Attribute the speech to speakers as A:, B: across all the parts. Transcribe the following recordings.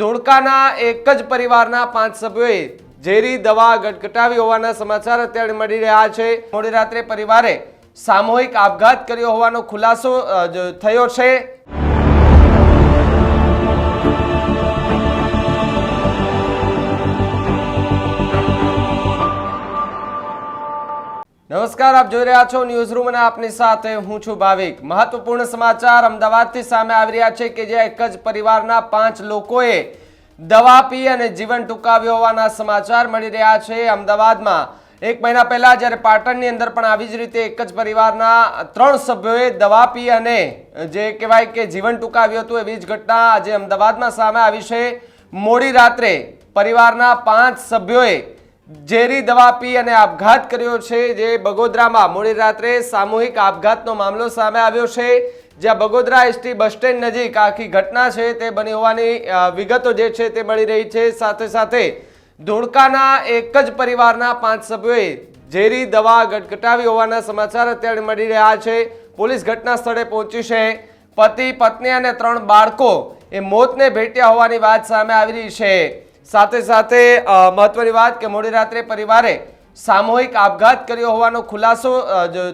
A: ધોળકાના એક જ પરિવારના પાંચ સભ્યોએ ઝેરી દવા ગટગટાવી હોવાના સમાચાર અત્યારે મળી રહ્યા છે. મોડી રાત્રે પરિવારે સામૂહિક આપઘાત કર્યો હોવાનો ખુલાસો થયો છે. નમસ્કાર, આપ જોઈ રહ્યા છો ન્યૂઝ રૂમ અને આપની સાથે હું છું ભાવિક. મહત્વપૂર્ણ સમાચાર અમદાવાદથી સામે આવી રહ્યા છે કે જે એક જ પરિવારના પાંચ લોકોએ દવા પી અને જીવન ટૂંકાવ્યું હોવાના સમાચાર મળી રહ્યા છે અમદાવાદમાં. એક મહિના પહેલા જ્યારે પાટણની અંદર પણ આવી જ રીતે એક જ પરિવારના ત્રણ સભ્યોએ દવા પી અને જે કહેવાય કે જીવન ટૂંકાવ્યું હતું એવી જ ઘટના આજે અમદાવાદમાં સામે આવી છે. મોડી રાત્રે પરિવારના પાંચ સભ્યોએ ઝેરી દવા પી અને આપઘાત કર્યો છે, જે બગોદરામાં મોડી રાત્રે સામૂહિક આપઘાતનો મામલો સામે આવ્યો છે. જ્યાં બગોદરા એસટી બસ સ્ટેન્ડ નજીક આખી ઘટના છે, તે બની હોવાની વિગતો જે છે તે મળી રહી છે. સાથે સાથે ધોળકાના એક જ પરિવારના પાંચ સભ્યોએ ઝેરી દવા ગટગટાવી હોવાના સમાચાર અત્યારે મળી રહ્યા છે. પોલીસ ઘટના સ્થળે પહોંચી છે. પતિ, પત્ની અને ત્રણ બાળકો એ મોતને ભેટ્યા હોવાની વાત સામે આવી રહી છે. સાથે સાથે મહત્વની વાત કે મોડી રાત્રે પરિવારે સામૂહિક આપઘાત કર્યો હોવાનો ખુલાસો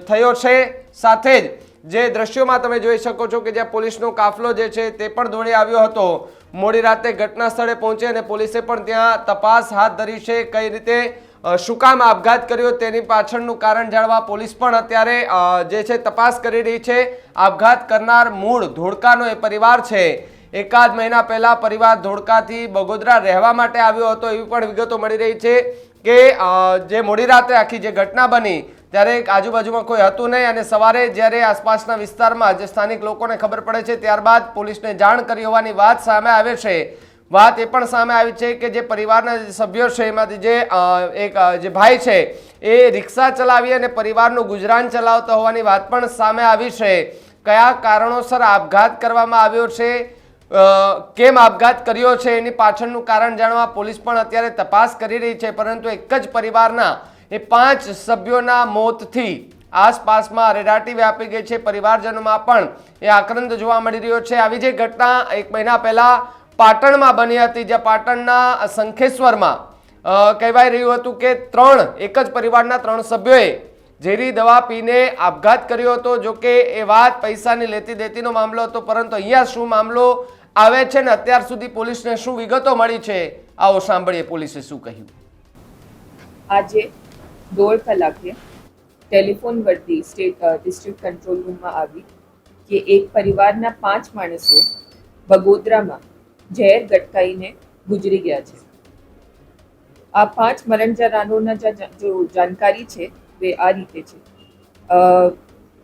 A: થયો છે. સાથે જ, જે દ્રશ્યોમાં તમે જોઈ શકો છો કે જ્યાં પોલીસનો કાફલો જે છે તે પણ દોડી આવ્યો હતો. મોડી રાતે ઘટના સ્થળે પહોંચી અને પોલીસે પણ ત્યાં તપાસ હાથ ધરી છે કઈ રીતે શું કામ આપઘાત કર્યો તેની પાછળનું કારણ જાણવા પોલીસ પણ અત્યારે જે છે તપાસ કરી રહી છે. આપઘાત કરનાર મૂળ ધોળકાનો એ પરિવાર છે. એકાદ મહિના પહેલા પરિવાર ધોળકાથી બગોદરા રહેવા માટે આવ્યો હતો એવી પણ વિગતો મળી રહી છે કે જે મોડી રાતે આખી જે ઘટના બની ત્યારે આજુબાજુમાં કોઈ હતું નહીં અને સવારે જ્યારે આસપાસના વિસ્તારમાં જે સ્થાનિક લોકોને ખબર પડે છે ત્યારબાદ પોલીસને જાણ કરી હોવાની વાત સામે આવે છે. વાત એ પણ સામે આવી છે કે જે પરિવારના જે સભ્યો છે, એમાંથી જે એક જે ભાઈ છે, એ રિક્ષા ચલાવી અને પરિવારનું ગુજરાન ચલાવતો હોવાની વાત પણ સામે આવી છે. કયા કારણોસર આપઘાત કરવામાં આવ્યો છે? કેમ આપઘાત કર્યો છે? એની પાછળનું કારણ જાણવા પોલીસ પણ અત્યારે તપાસ કરી રહી છે પરંતુ એક જ પરિવારના એ પાંચ સભ્યોના મોતથી આસપાસમાં અરેરાટી વ્યાપી ગઈ છે. પરિવારજનોમાં પણ એ આક્રંદ જોવા મળી રહ્યો છે. આવી જે ઘટના એક મહિના પહેલા પાટણમાં બની હતી જ્યાં પાટણના શંખેશ્વરમાં અ, કહેવાય રહ્યું હતું કે ત્રણ એક જ પરિવારના ત્રણ સભ્યોએ ઝેરી દવા પીને આપઘાત કર્યો હતો. જો કે એ વાત પૈસાની લેતી દેતીનો મામલો હતો પરંતુ અહીંયા શું મામલો આવે છે ને અત્યાર સુધી પોલીસને શું વિગતો મળી છે? આવો સાંભળીએ પોલીસે શું કહ્યું.
B: આજે દોઢ કલાકે ટેલિફોન પરથી સ્ટેટ ડિસ્ટ્રિક્ટ કંટ્રોલ રૂમમાં આવી કે એક પરિવારના પાંચ માણસો બગોદરામાં ઝેર ગટકાઈને ગુજરી ગયા છે. આ પાંચ મરણજરાનોના જા- જાણકારી છે, તે આ રીતે છે.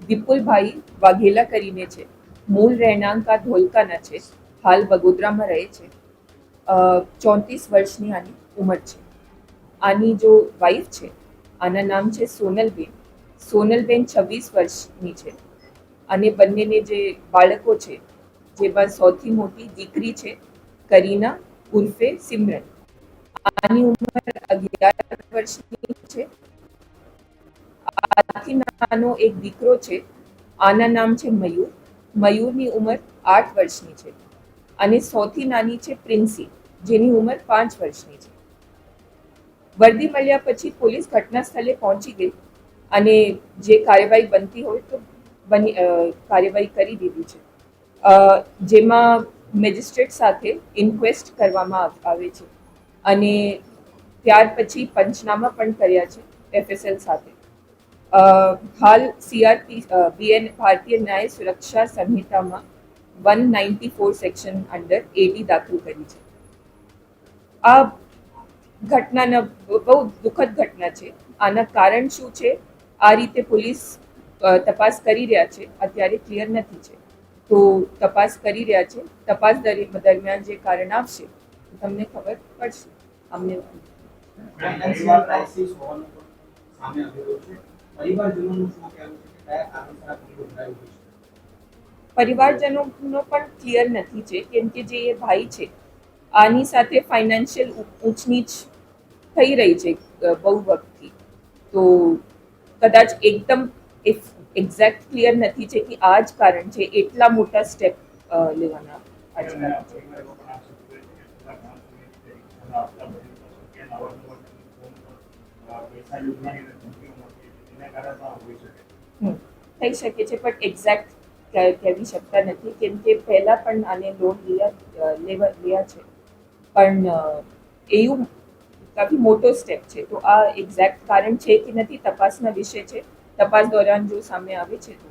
B: વિપુલભાઈ વાઘેલા કરીને છે. મૂળ રહેણાંકા ધોલકાના છે. હાલ વગોદરામાં રહે છે. ચોત્રીસ વર્ષની આની ઉંમર છે. આની જો વાઈફ છે, આના નામ છે સોનલબેન. સોનલબેન છવ્વીસ વર્ષની છે. અને બંનેને જે બાળકો છે, જેમાં સૌથી મોટી દીકરી છે, કરીના ઉર્ફે સિમરન. આની ઉંમર અગિયાર વર્ષની છે. આથી નાનો એક દીકરો છે, આના નામ છે મયુર. મયુરની ઉંમર આઠ વર્ષની છે. અને સૌથી નાની છે પ્રિન્સી, જેની ઉંમર પાંચ વર્ષની છે. વર્દી મળ્યા પછી પોલીસ ઘટના સ્થળે પહોંચી ગઈ અને જે કાર્યવાહી બનતી હોય તો બની કાર્યવાહી કરી દીધી છે. જેમાં મેજિસ્ટ્રેટ સાથે ઇન્ક્વેસ્ટ કરવામાં આવે છે અને ત્યાર પછી પંચનામા પણ કર્યા છે એફએસએલ સાથે. હાલ સીઆરપી બીએન ભારતીય ન્યાય સુરક્ષા સંહિતામાં one ninety four section under AD દાખલ કરી છે. આ ઘટનાના બહુ દુઃખદ ઘટના છે. આના કારણ શું છે? આ રીતે પોલીસ તપાસ કરી રહ્યા છે. અત્યારે ક્લિયર નથી છે. તો તપાસ કરી રહ્યા છે. તપાસ દરમિયાન જે કારણ આવશે તમને ખબર પડશે. અમને
C: પરિવારજનોનું શું કહેવું છે કયા કારણસર આ નોંધાયો છે?
B: પરિવારજનોનો પણ ક્લિયર નથી છે કેમ કે જે એ ભાઈ છે આની સાથે ફાઇનાન્શિયલ ઊંચનીચ થઈ રહી છે બહુ વખતથી તો કદાચ એકદમ એક્ઝેક્ટ ક્લિયર નથી છે કે આ જ કારણ છે એટલા મોટા સ્ટેપ લેવાના આ જ કારણ છે
D: ઘટના આપતા બની શકે કેમ અવારનવાર તમને ફોન પર અ, પૈસા યોજવાની ધમકીઓ મળતી હતી તેના કારણે આ હોઈ શકે
B: હમ. થઈ શકે છે પણ એક્ઝેક્ટ કહેવી શકતા નથી કેમ કે પહેલાં પણ આને લોન અ, લેવા લીયા છે. પણ એવું કાફી મોટો સ્ટેપ છે. તો આ એક્ઝેક્ટ કારણ છે કે નથી તપાસના વિષય છે. તપાસ દોરાન જો સામે આવે છે તો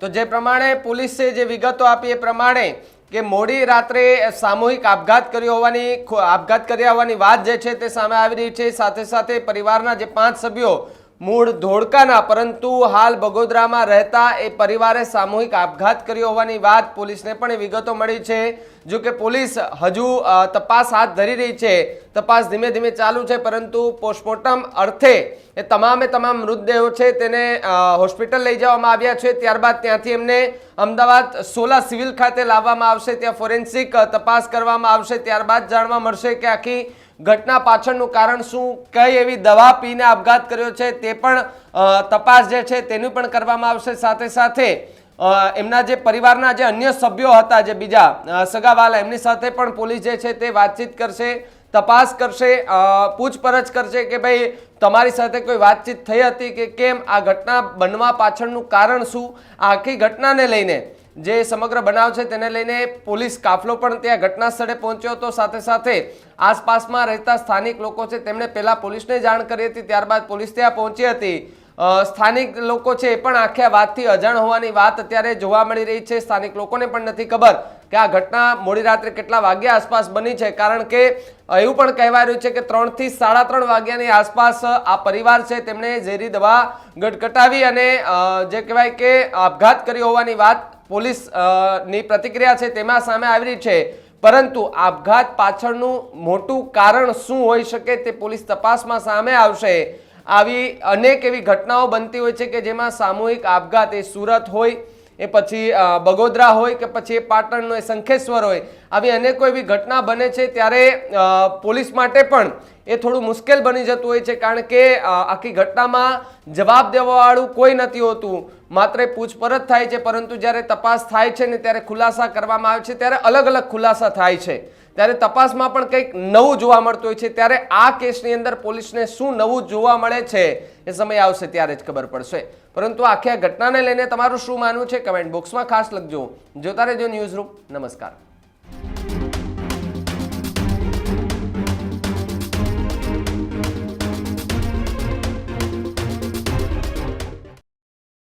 A: તો જે પ્રમાણે પોલીસે જે વિગતો આપી એ પ્રમાણે કે મોડી રાત્રે સામૂહિક આપઘાત કર્યો હોવાની આપઘાત કર્યા હોવાની વાત જે છે તે સામે આવી રહી છે. સાથે સાથે પરિવારના જે પાંચ સભ્યો મૂળ ધોળકાના, પરંતુ હાલ બગોદરામાં રહેતા એ પરિવારે સામૂહિક આપઘાત કર્યો હોવાની વાત પોલીસને પણ વિગતો મળી છે. જો કે પોલીસ હજુ તપાસ હાથ ધરી રહી છે. તપાસ ધીમે ધીમે ચાલુ છે, પરંતુ પોસ્ટમોર્ટમ અર્થે એ તમામે તમામ મૃતદેહો છે તેને હોસ્પિટલ લઈ જવામાં આવ્યા છે. ત્યારબાદ ત્યાંથી એમને અમદાવાદ સોલા સિવિલ ખાતે લાવવામાં આવશે. ત્યાં ફોરેન્સિક તપાસ કરવામાં આવશે. ત્યારબાદ જાણવા મળશે કે આખી ઘટના પાછળનું કારણ શું, કઈ એવી દવા પીને આપઘાત કર્યો છે, તે પણ તપાસ જે છે તેનું પણ કરવામાં આવશે. સાથે સાથે એમના જે પરિવારના જે અન્ય સભ્યો હતા, જે બીજા સગાવાલા, એમની સાથે પણ પોલીસ જે છે તે વાતચીત કરશે, તપાસ કરશે પૂછપરછ કરશે કે ભાઈ, તમારી સાથે કોઈ વાતચીત થઈ હતી કે કેમ? આ ઘટના બનવા પાછળનું કારણ શું? આખી ઘટનાને લઈને જે સમગ્ર બનાવ છે તેને લઈને પોલીસ કાફલો પણ ત્યાં ઘટના સ્થળે પહોંચ્યો હતો. સાથે સાથે આસપાસમાં રહેતા સ્થાનિક લોકો છે, તેમણે પહેલા પોલીસને જાણ કરી હતી, ત્યારબાદ પોલીસ ત્યાં પહોંચી હતી. સ્થાનિક લોકો છે એ પણ આખી વાતથી અજાણ હોવાની વાત અત્યારે જોવા મળી રહી છે. સ્થાનિક લોકોને પણ નથી ખબર કે આ ઘટના મોડી રાત્રે કેટલા વાગ્યા આસપાસ બની છે. કારણ કે એવું પણ કહેવાય રહ્યું છે કે ત્રણથી સાડા ત્રણ વાગ્યાની આસપાસ આ પરિવાર છે તેમણે ઝેરી દવા ગટગટાવી અને જે કહેવાય કે આપઘાત કર્યો હોવાની વાત પોલીસની પ્રતિક્રિયા છે તેમાં સામે આવી રહી છે. પરંતુ આપઘાત પાછળનું મોટું કારણ શું હોઈ શકે તે પોલીસ તપાસમાં સામે આવશે. આવી અનેક એવી ઘટનાઓ બનતી હોય છે કે જેમાં સામૂહિક આપઘાત એ સુરત હોય એ પછી બગોદરા હોય કે પછી પાટણનો એ શંખેશ્વર હોય, આવી અનેકો એવી ઘટના બને છે ત્યારે પોલીસ માટે પણ એ થોડું મુશ્કેલ બની જતું હોય છે કારણ કે આખી ઘટનામાં જવાબ દેવાવાળું કોઈ નથી હોતું. માત્ર પૂછપરછ થાય છે, પરંતુ જ્યારે તપાસ થાય છે ને ત્યારે ખુલાસા કરવામાં આવે છે, ત્યારે અલગ અલગ ખુલાસા થાય છે. ત્યારે તપાસમાં પણ કંઈક નવું જોવા મળતું હોય છે. ત્યારે આ કેસની અંદર પોલીસને શું નવું જોવા મળે છે, એ સમય આવશે ત્યારે જ ખબર પડશે. પરંતુ આખી આ ઘટનાને લઈને તમારું શું માનવું છે? કમેન્ટ બોક્સમાં ખાસ લખજો. જોતા રહેજો ન્યૂઝ રૂમ નમસ્કાર.